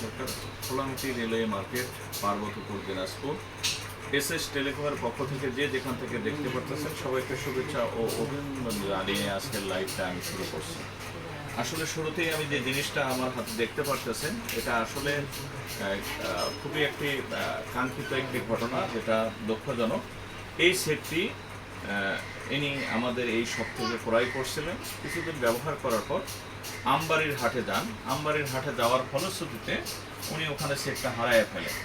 সরকার খোলামুটি railway market Parbatipur Dinajpur S S টেলিকমের পক্ষ থেকে যে যেখান থেকে দেখতে পারতেছেন, সবাইকে শুভেচ্ছা ও অভিনন্দন জানিয়ে আজকের লাইভটা আমি শুরু করছি। আসলে শুরুতেই আমি যে জিনিসটা আমার হাতে দেখতে পারতেছেন, এটা আসলে খুবই একটি কাঙ্ক্ষিত একটি ঘটনা, যেটা দুঃখজনক। এই সেটটি ইনি আমাদের এই সব থেকে ক্রয় করছিলেন। কিছুদিন ব্যবহার করার পর আমবাড়ির হাটে যান। আমবাড়ির হাটে যাওয়ার ফলশ্রুতিতে উনি ওখানে সেটটা হারায় ফেলেন।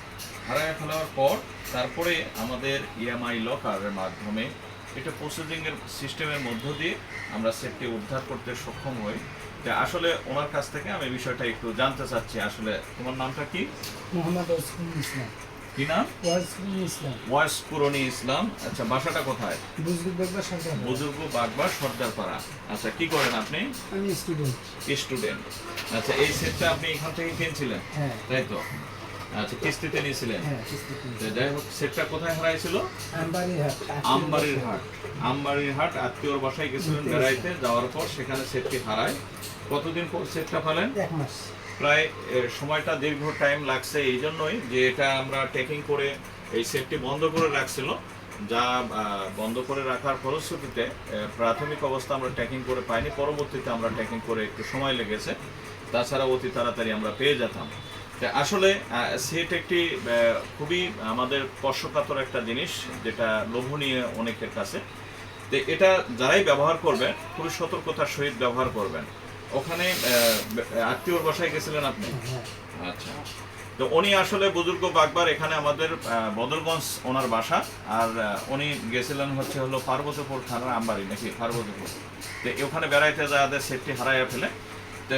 হারায় ফেলার পর তারপরে আমাদের ইএমআই লকারের মাধ্যমে এটা প্রসেসিংয়ের সিস্টেমের মধ্য দিয়ে আমরা সেটটি উদ্ধার করতে সক্ষম হই। তা আসলে ওনার কাছ থেকে আমি বিষয়টা একটু জানতে চাচ্ছি। আসলে তোমার নামটা কি? মোহাম্মদ ইসলাম। কি নাম? ইসলাম। ওয়াইস ইসলাম। আচ্ছা বাসাটা কোথায়? বুজরুগ বাগবা সর্দারপাড়া আচ্ছা কি করেন আপনি? আমি স্টুডেন্ট স্টুডেন্ট। আচ্ছা এই সেটটা আপনি এখান থেকে কিনছিলেন? হ্যাঁ। তাই তো? আচ্ছা কিস্তিতে নিয়েছিলেন? হ্যাঁ যাই হোক সেটটা কোথায় হারাইছিল? আমবাড়ির হাট আমবাড়ির হাট আত্মীয়র বাসায় গেছিলেন বেড়াইতে যাওয়ার পর সেখানে সেটটি হারায়। কতদিন পর সেটটা পেলেন এক মাস। প্রায় সময়টা দীর্ঘ টাইম লাগছে এই জন্যই যে এটা আমরা টেকিং করে এই সেটটি বন্ধ করে রাখছিল, যা বন্ধ করে রাখার ফলশ্রুতিতে প্রাথমিক অবস্থা আমরা ট্যাকিং করে পাইনি, পরবর্তীতে আমরা ট্যাকিং করে একটু সময় লেগেছে, তাছাড়া অতি তাড়াতাড়ি আমরা পেয়ে যেতাম। আসলে সেট একটি খুবই আমাদের স্পর্শকাতর একটা জিনিস, যেটা লোভনীয় অনেকের কাছে। তো এটা যারাই ব্যবহার করবেন, খুবই সতর্কতার সহিত ব্যবহার করবেন। ওখানে আত্মীয়র বাসায় গেছিলেন আপনি? হ্যাঁ। আচ্ছা। তো উনি আসলে বুজুর্গ বাগবার এখানে আমাদের বদরগঞ্জ ওনার বাসা আর উনি গেছিলেন হচ্ছে হলো পার্বতীপুর থানার আমবাড়ি নাকি পার্বতীপুর। তো ওখানে বেড়াইতে যাদের সেটটি হারাইয়া ফেলে। তো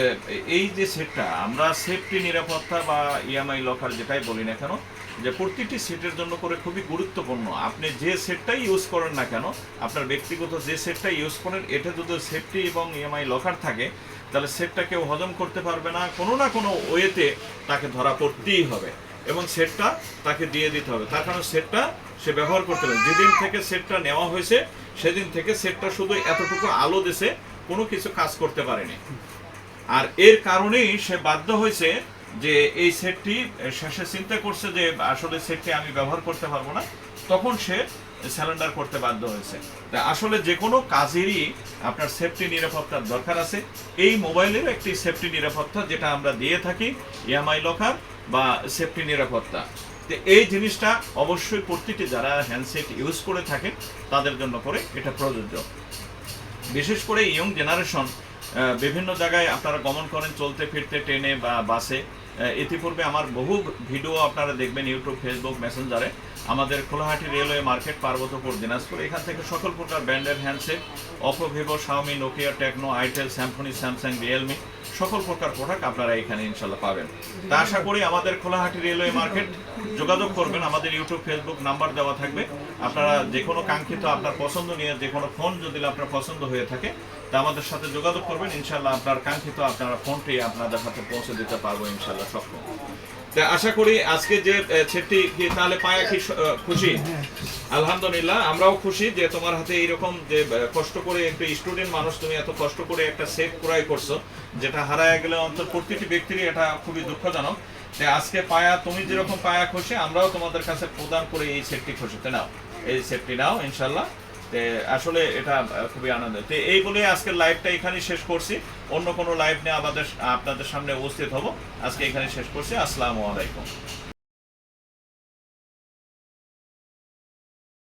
এই যে সেটটা আমরা সেফটি নিরাপত্তা বা ইএমআই লকার যেটাই বলি না কেন যে প্রতিটি সেটের জন্য করে খুবই গুরুত্বপূর্ণ। আপনি যে সেটটাই ইউজ করেন না কেন আপনার ব্যক্তিগত যে সেটটা ইউজ করেন এটা যদি সেফটি এবং ইএমআই লকার থাকে তাহলে সেটটা কেউ হজম করতে পারবে না। কোনো না কোনো ওয়েতে তাকে ধরা পড়তেই হবে এবং সেটটা তাকে দিয়ে দিতে হবে। তার কারণ সেটটা সে ব্যবহার করতে হবে যেদিন থেকে সেটটা নেওয়া হয়েছে, সেদিন থেকে সেটটা শুধু এতটুকু আলো দেশে কোনো কিছু কাজ করতে পারেনি। আর এর কারণেই সে বাধ্য হয়েছে যে এই সেটটি শেষে চিন্তা করছে যে আসলে সেটটি আমি ব্যবহার করতে পারব না। তখন সে স্যালেন্ডার করতে বাধ্য হয়েছে। আসলে যে কোনো কাজেরই আপনার সেফটি নিরাপত্তার দরকার আছে। এই মোবাইলের একটি সেফটি নিরাপত্তা যেটা আমরা দিয়ে থাকি ইএমআই লকার বা সেফটি নিরাপত্তা। এই জিনিসটা অবশ্যই প্রতিটি যারা হ্যান্ডসেট ইউজ করে থাকেন, তাদের জন্য করে এটা প্রযোজ্য। বিশেষ করে ইয়ং জেনারেশন বিভিন্ন জায়গায় আপনারা গমন করেন চলতে ফিরতে ট্রেনে বা বাসে। ইতিপূর্বে আমার বহু ভিডিও আপনারা দেখবেন ইউটিউব, ফেসবুক, মেসেঞ্জারে। আমাদের খোলাহাটি রেলওয়ে মার্কেট, পার্বতীপুর, দিনাজপুর। এখান থেকে সকল প্রকার ব্র্যান্ডের handset Oppo Vivo Xiaomi Nokia Tecno itel স্যামসনি Samsung Realme সকল প্রকার প্রোডাক্ট আপনারা এখানে ইনশাল্লাহ পাবেন। তা আশা করি আমাদের খোলাহাটি রেলওয়ে মার্কেট যোগাযোগ করবেন। আমাদের ইউটিউব, ফেসবুক নাম্বার দেওয়া থাকবে। আপনারা যে কোনো কাঙ্ক্ষিত আপনার পছন্দ নিয়ে যে কোনো ফোন যদি আপনার পছন্দ হয়ে থাকে, তা আমাদের সাথে যোগাযোগ করবেন। ইনশাল্লাহ আপনার কাঙ্ক্ষিত আপনারা ফোনটি আপনাদের হাতে পৌঁছে দিতে পারব ইনশাল্লাহ সক্ষম তা আশা করি আজকে যে ছেটটি তাহলে পায়া কি খুশি? আলহামদুলিল্লাহ আমরাও খুশি যে তোমার হাতে এইরকম যে কষ্ট করে একটু স্টুডেন্ট মানুষ তুমি এত কষ্ট করে একটা সেট ক্রয় করছ যেটা হারায় গেলে অন্তর প্রতিটি ব্যক্তিরই এটা খুবই দুঃখজনক। যে আজকে পায়া তুমি যেরকম পায়া খুশি আমরাও তোমাদের কাছে প্রদান করে এই সেটটি খুশিতে নাও এই সেটটি নাও ইনশাল্লাহ আসলে এটা খুবই আনন্দ তো এই বলে আজকের লাইভটা এখানেই শেষ করছি। অন্য কোনো লাইভ নিয়ে আমাদের, আপনাদের সামনে উপস্থিত হব। আজকে এখানে শেষ করছি। আসসালামু আলাইকুম।